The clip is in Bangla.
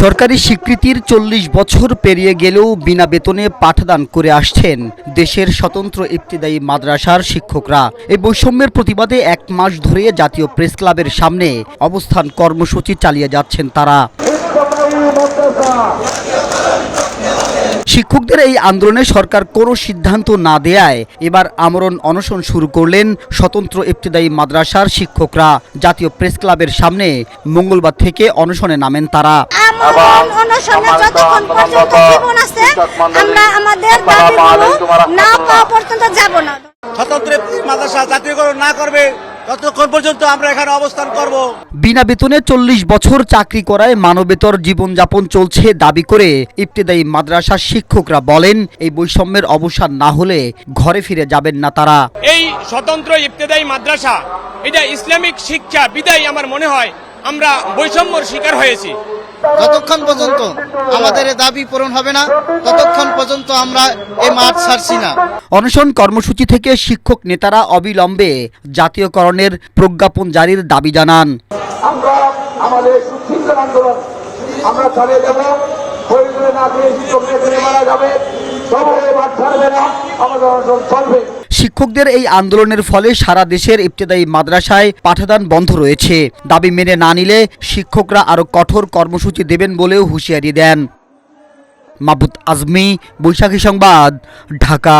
সরকারি স্বীকৃতির চল্লিশ বছর পেরিয়ে গেলেও বিনা বেতনে পাঠদান করে আসছেন দেশের স্বতন্ত্র ইবতিদায়ী মাদ্রাসার শিক্ষকরা। এই বৈষম্যের প্রতিবাদে এক মাস ধরে জাতীয় প্রেস ক্লাবের সামনে অবস্থান কর্মসূচি চালিয়ে যাচ্ছেন তারা। শিক্ষকদের এই আন্দোলনে সরকার কোনো সিদ্ধান্ত না দেয়ায় এবার আমরণ অনশন শুরু করলেন স্বতন্ত্র ইবতিদায়ী মাদ্রাসার শিক্ষকরা। জাতীয় প্রেস ক্লাবের সামনে মঙ্গলবার থেকে অনশনে নামেন তারা। স্বতন্ত্র মাদ্রাসা জাতীয়করণ না করবে ততক্ষণ পর্যন্ত আমরা এখানে অবস্থান করব। বিনা বেতনে চল্লিশ বছর চাকরি করায় মানবেতর জীবনযাপন চলছে দাবি করে ইবতেদায়ী মাদ্রাসার শিক্ষকরা বলেন এই বৈষম্যের অবসান না হলে ঘরে ফিরে যাবেন না তারা। এই স্বতন্ত্র ইবতেদায়ী মাদ্রাসা এটা ইসলামিক শিক্ষা বিদায় আমার মনে হয় আমরা বৈষম্যর শিকার হয়েছি। যতক্ষণ পর্যন্ত আমাদের এ দাবি পূরণ হবে না ততক্ষণ পর্যন্ত আমরা এই মাঠ ছাড়ছি না। অনশন কর্মসূচি থেকে শিক্ষক নেতারা অবিলম্বে জাতীয়করণের প্রজ্ঞাপন জারির দাবি জানান। আমরা আমাদের সুশৃঙ্খল আন্দোলন আমরা চালিয়ে যাব। প্রয়োজনে না দিয়ে শিক্ষকদের ফিরে মারা যাবে। তবু এবার ছাড়বে না আমাদের অনশন চলবে। শিক্ষকদের এই আন্দোলনের ফলে সারা দেশের ইবতেদায়ী মাদ্রাসায় পাঠদান বন্ধ রয়েছে। দাবি মেনে না নিলে শিক্ষকরা আরও কঠোর কর্মসূচি দেবেন বলেও হুঁশিয়ারি দেন। মাবুত আজমি, বৈশাখী সংবাদ, ঢাকা।